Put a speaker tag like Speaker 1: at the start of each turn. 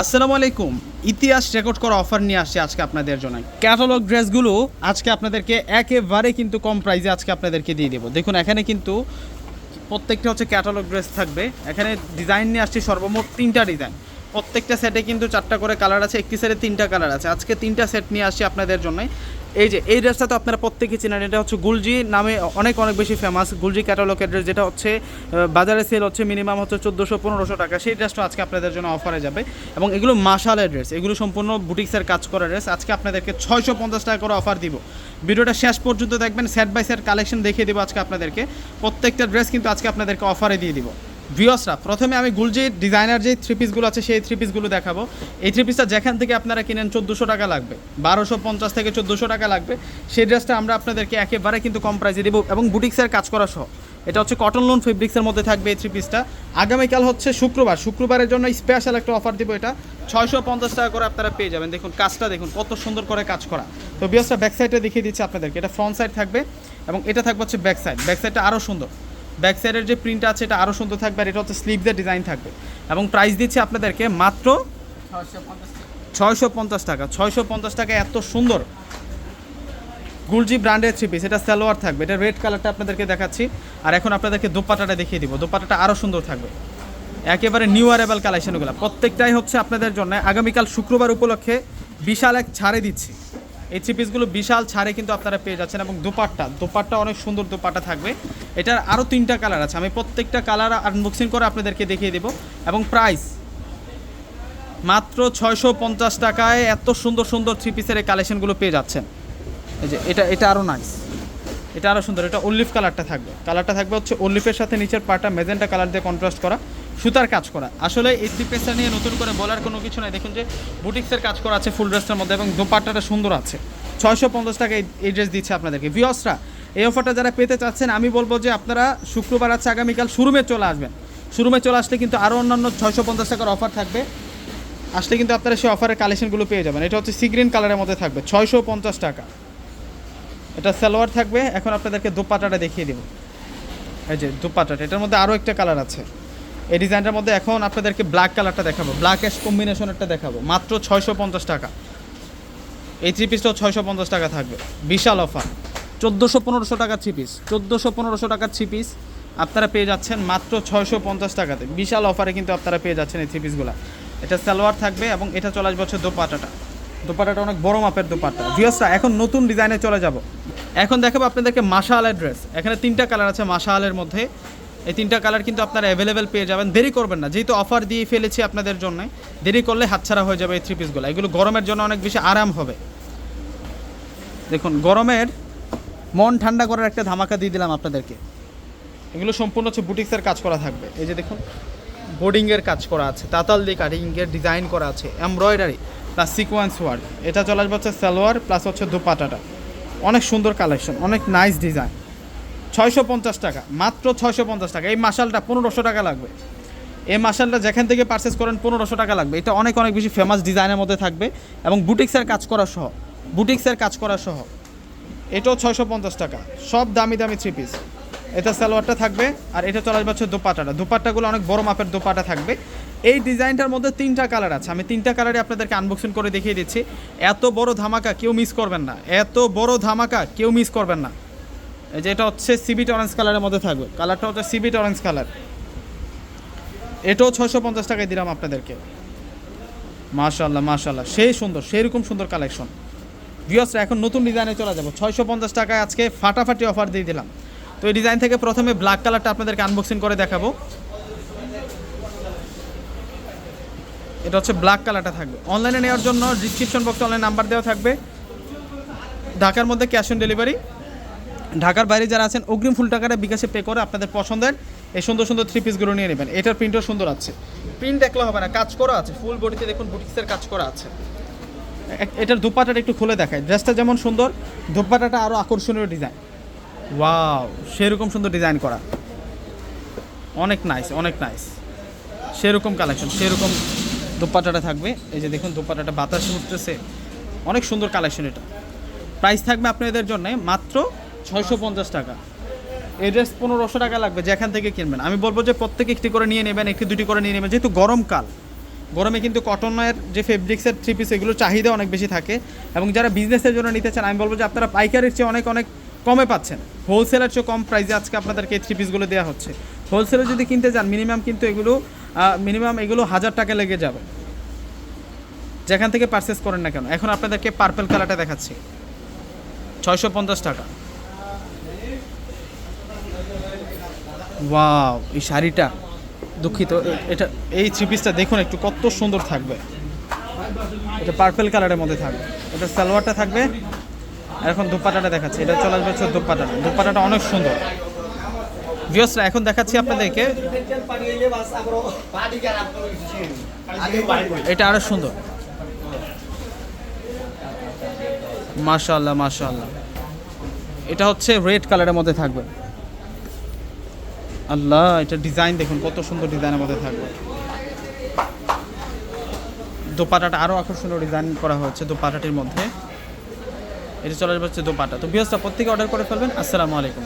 Speaker 1: আসসালামু আলাইকুম। ইতিহাস রেকর্ড করা অফার নিয়ে আসছে আজকে আপনাদের জন্য ক্যাটালগ ড্রেসগুলো আজকে আপনাদেরকে একেবারে কিন্তু কম প্রাইসে আজকে আপনাদেরকে দিয়ে দেবো। দেখুন, এখানে কিন্তু প্রত্যেকটা হচ্ছে ক্যাটালগ ড্রেস থাকবে। এখানে ডিজাইন নিয়ে আসছে সর্বমোট তিনটা ডিজাইন প্রত্যেকটা সেটে কিন্তু চারটা করে কালার আছে, একটি সেটে তিনটা কালার আছে। আজকে তিনটা সেট নিয়ে আসছি আপনাদের জন্য এই যে, এই ড্রেসটা তো আপনারা প্রত্যেকেই চেনেন, এটা হচ্ছে গুলজি নামে অনেক অনেক বেশি ফেমাস গুলজি ক্যাটালগের ড্রেস যেটা হচ্ছে বাজারে সেল হচ্ছে মিনিমাম হচ্ছে চোদ্দোশো, পনেরোশো টাকা। সেই ড্রেসটা আজকে আপনাদের জন্য অফারে যাবে। এবং এগুলো মাসালের ড্রেস এগুলো সম্পূর্ণ বুটিক্সের কাজ করা ড্রেস আজকে আপনাদেরকে ছয়শো পঞ্চাশ টাকা করে অফার দিব। ভিডিওটা শেষ পর্যন্ত দেখবেন সেট বাই সেট কালেকশন দেখিয়ে দিব আজকে আপনাদেরকে। প্রত্যেকটা ড্রেস কিন্তু আজকে আপনাদেরকে অফারে দিয়ে দিব। ভিওসরা প্রথমে আমি গুলজি ডিজাইনার যে থ্রি পিসগুলো আছে, সেই থ্রি পিসগুলো দেখাবো। এই থ্রি পিসটা যেখান থেকে আপনারা কিনেন চোদ্দোশো টাকা লাগবে। বারোশো, পঞ্চাশ থেকে চোদ্দোশো টাকা লাগবে। সেই ড্রেসটা আমরা আপনাদেরকে একেবারে কিন্তু কম প্রাইসে দেবো এবং বুটিক্সের কাজ করা সহ। এটা হচ্ছে কটন লোন ফেব্রিক্সের মধ্যে থাকবে এই থ্রি পিসটা আগামীকাল হচ্ছে শুক্রবার। শুক্রবারের জন্য স্পেশাল একটা অফার দিব এটা। ছয়শো পঞ্চাশ টাকা করে আপনারা পেয়ে যাবেন। দেখুন, কাজটা দেখুন, কত সুন্দর করে কাজ করা। তো বিয়সটা ব্যাক সাইডে দেখিয়ে দিচ্ছি আপনাদেরকে। এটা ফ্রন্ট সাইড থাকবে এবং এটা থাকবে হচ্ছে ব্যাক সাইড ব্যাক সাইডটা আরও সুন্দর। ব্যাক সাইডের যে প্রিন্ট আছে, এটা আরও সুন্দর থাকবে আর এটা হচ্ছে স্লিভদের ডিজাইন থাকবে। এবং প্রাইস দিচ্ছি আপনাদেরকে মাত্র ছয়শো পঞ্চাশ টাকা। ছয়শো পঞ্চাশ টাকা এত সুন্দর গুলজি ব্র্যান্ডের থ্রি পিস এটা সালোয়ার থাকবে। এটা রেড কালারটা আপনাদেরকে দেখাচ্ছি। আর এখন আপনাদেরকে দোপাটাটা দেখিয়ে দিব। দোপাটাটা আরও সুন্দর থাকবে। একেবারে নিউ অ্যারেবল কালেকশনগুলো প্রত্যেকটাই হচ্ছে আপনাদের জন্য। আগামীকাল শুক্রবার উপলক্ষে বিশাল এক ছাড়ে দিচ্ছি। এই থ্রি পিসগুলো বিশাল ছাড়ে কিন্তু আপনারা পেয়ে যাচ্ছেন এবং দোপাট্টা দোপাট্টা অনেক সুন্দর দোপাট্টা থাকবে। এটার আরও তিনটা কালার আছে। আমি প্রত্যেকটা কালার আনবক্সিং করে আপনাদেরকে দেখিয়ে দেবো। এবং প্রাইস মাত্র ছয়শো পঞ্চাশ টাকায় এত সুন্দর সুন্দর থ্রি পিসের এই কালেকশনগুলো পেয়ে যাচ্ছেন। এই যে এটা এটা আরও নাইস এটা আরও সুন্দর। এটা অলিভ কালারটা থাকবে। কালারটা থাকবে হচ্ছে অলিভের সাথে নিচের পাটা মেজেন্টা কালার দিয়ে কন্ট্রাস্ট করা। সুতার কাজ করা। আসলে এই থ্রি নিয়ে নতুন করে বলার কোনো কিছু নাই। দেখুন যে বুটিক্সের কাজ করা আছে ফুল ড্রেসটার মধ্যে এবং দোপাট্টাটা সুন্দর আছে। ছয়শো পঞ্চাশ টাকা এই- ড্রেস দিচ্ছে আপনাদেরকে। ভিওসরা এই অফারটা যারা পেতে চাচ্ছেন, আমি বলব যে আপনারা শুক্রবার আছে, আগামীকাল শোরুমে চলে আসবেন। শোরুমে চলে আসলে কিন্তু আরও অন্যান্য ছয়শো পঞ্চাশ টাকার অফার থাকবে। আসলে কিন্তু আপনারা সেই অফারের কালেকশনগুলো পেয়ে যাবেন। এটা হচ্ছে সি গ্রিন কালারের মধ্যে থাকবে, ছয়শো পঞ্চাশ টাকা। এটা সালোয়ার থাকবে। এখন আপনাদেরকে দোপাটাটা দেখিয়ে দেবো। এই যে দোপাটাটা এটার মধ্যে আরও একটা কালার আছে। এই ডিজাইনটার মধ্যে এখন আপনাদেরকে ব্ল্যাক কালারটা দেখাবো। ব্ল্যাক অ্যাশ কম্বিনেশনেরটা দেখাবো। মাত্র ছয়শো পঞ্চাশ টাকা। এই থ্রি পিসটাও ছয়শো পঞ্চাশ টাকা থাকবে। বিশাল অফার চোদ্দোশো পনেরোশো টাকার থ্রি পিস চোদ্দোশো পনেরোশো টাকার থ্রি পিস আপনারা পেয়ে যাচ্ছেন মাত্র ছয়শো পঞ্চাশ টাকাতে। বিশাল অফারে কিন্তু আপনারা পেয়ে যাচ্ছেন এই থ্রি পিসগুলো এটা সালোয়ার থাকবে এবং এটা চলে আসবে হচ্ছে দোপাটাটা দোপাটাটা অনেক বড় মাপের দোপাটা ভিওসরা এখন নতুন ডিজাইনে চলে যাব। এখন দেখাবো আপনাদেরকে মাশালের ড্রেস এখানে তিনটা কালার আছে মাশালের মধ্যে। এই তিনটা কালার কিন্তু আপনারা অ্যাভেলেবেল পেয়ে যাবেন। দেরি করবেন না। যেহেতু অফার দিয়ে ফেলেছি আপনাদের জন্য, দেরি করলে হাতছাড়া হয়ে যাবে এই থ্রি পিসগুলো এগুলো গরমের জন্য অনেক বেশি আরাম হবে। দেখুন, গরমের মন ঠান্ডা করার একটা ধামাকা দিয়ে দিলাম আপনাদেরকে। এগুলো সম্পূর্ণ হচ্ছে বুটিক্সের কাজ করা থাকবে। এই যে দেখুন বোর্ডিংয়ের কাজ করা আছে, তাতাল দিয়ে কাটিংয়ের ডিজাইন করা আছে এমব্রয়ডারি প্লাস সিকোয়েন্স ওয়ার্ক এটা চলে আসবে হচ্ছে সালোয়ার প্লাস হচ্ছে দুপাটাটা। অনেক সুন্দর কালেকশন অনেক নাইস ডিজাইন ছয়শো পঞ্চাশ টাকা, মাত্র ছয়শো পঞ্চাশ টাকা। এই মাসালটা পনেরোশো টাকা লাগবে। এই মাসালটা যেখান থেকে পারচেস করেন, পনেরোশো টাকা লাগবে। এটা অনেক অনেক বেশি ফেমাস ডিজাইনের মধ্যে থাকবে এবং বুটিক্সের কাজ করা সহ বুটিক্সের কাজ করা সহ, এটাও ছয়শো পঞ্চাশ টাকা। সব দামি দামি থ্রি পিস এটা সালোয়ারটা থাকবে আর এটা চলে আসবে হচ্ছে দোপাটাটা দোপাট্টাগুলো অনেক বড় মাপের দোপাটা থাকবে। এই ডিজাইনটার মধ্যে তিনটা কালার আছে। আমি তিনটা কালারে আপনাদেরকে আনবক্সিং করে দেখিয়ে দিচ্ছি। এত বড় ধামাকা কেউ মিস করবেন না। এত বড় ধামাকা কেউ মিস করবেন না। এই যে এটা হচ্ছে সিবিট অরেঞ্জ কালারের মধ্যে থাকবে। কালারটা হচ্ছে সিবিট অরেঞ্জ কালার এটাও ছয়শো পঞ্চাশ টাকায় দিলাম আপনাদেরকে। মাশাল্লাহ মাশাল্লাহ সেই সুন্দর সেই রকম সুন্দর কালেকশন ভিওসরা এখন নতুন ডিজাইনে চলে যাব। ছয়শো পঞ্চাশ টাকায় আজকে ফাটাফাটি অফার দিয়ে দিলাম। তো এই ডিজাইন থেকে প্রথমে ব্ল্যাক কালারটা আপনাদেরকে আনবক্সিং করে দেখাবো। এটা হচ্ছে ব্ল্যাক কালারটা থাকবে। অনলাইনে নেওয়ার জন্য ডিসক্রিপশন বক্সে অনলাইন নাম্বার দেওয়া থাকবে। ঢাকার মধ্যে ক্যাশ অন ডেলিভারি ঢাকার বাইরে যারা আছেন, অগ্রিম ফুল টাকাটা বিকাশে পে করে আপনাদের পছন্দের এই সুন্দর সুন্দর থ্রি পিসগুলো নিয়ে নেবেন। এটার প্রিন্টও সুন্দর আছে। প্রিন্ট দেখলে হবে না, কাজ করা আছে ফুল বডিতে দেখুন বুটিক্সের কাজ করা আছে। এটার দুপাটাটা একটু খুলে দেখায় ড্রেসটা যেমন সুন্দর, দুপাটাটা আরও আকর্ষণীয় ডিজাইন ওয়াও সেরকম সুন্দর ডিজাইন করা। অনেক নাইস অনেক নাইস সেরকম কালেকশন সেরকম দুপাটাটা থাকবে। এই যে দেখুন দুপাটাটা বাতাসে উঠতেছে। অনেক সুন্দর কালেকশন এটা। প্রাইস থাকবে আপনাদের জন্য মাত্র ছয়শো পঞ্চাশ টাকা। এই ড্রেস পনেরোশো টাকা লাগবে, যেখান থেকে কিনবেন। আমি বলব যে প্রত্যেকে একটি করে নিয়ে নেবেন, একটি, দুটি করে নিয়ে নেবেন। যেহেতু গরমকাল গরমে কিন্তু কটনের যে ফেব্রিক্সের থ্রি পিস এগুলো চাহিদা অনেক বেশি থাকে। এবং যারা বিজনেসের জন্য নিতে চান, আমি বলব যে আপনারা পাইকারের চেয়ে অনেক অনেক কমে পাচ্ছেন। হোলসেলের চেয়ে কম প্রাইসে আজকে আপনাদেরকে এই থ্রি পিসগুলো দেওয়া হচ্ছে। হোলসেলে যদি কিনতে যান মিনিমাম কিন্তু এগুলো মিনিমাম এগুলো হাজার টাকা লেগে যাবে। যেখান থেকে পারচেস করেন না কেন। এখন আপনাদেরকে পার্পেল কালারটা দেখাচ্ছি। ছয়শো পঞ্চাশ টাকা। ওয়াও, এই শাড়িটা দুঃখিত, এটা, এই থ্রি পিসটা দেখুন একটু কত সুন্দর থাকবে। এটা পার্পেল কালারের মধ্যে থাকবে। এটা সালোয়ারটা থাকবে। এখন দুপাটাটা দেখাচ্ছি। এটা চলে আসবে হচ্ছে দুপাটাটা অনেক সুন্দর। ভিওসরা এখন দেখাচ্ছি আপনাদেরকে। এটা আরও সুন্দর। মাশাআল্লাহ মাশাআল্লাহ। এটা হচ্ছে রেড কালারের মধ্যে থাকবে। আল্লাহ, এটা ডিজাইন দেখুন, কত সুন্দর ডিজাইনের মধ্যে থাকবে। দোপাটাটা আরও আকর্ষণীয় ডিজাইন করা হয়েছে দোপাটাটির মধ্যে। এটা চলে যাচ্ছে দোপাটা। তো বৃহস্পতি প্রত্যেকে অর্ডার করে ফেলবেন। আসসালামু আলাইকুম।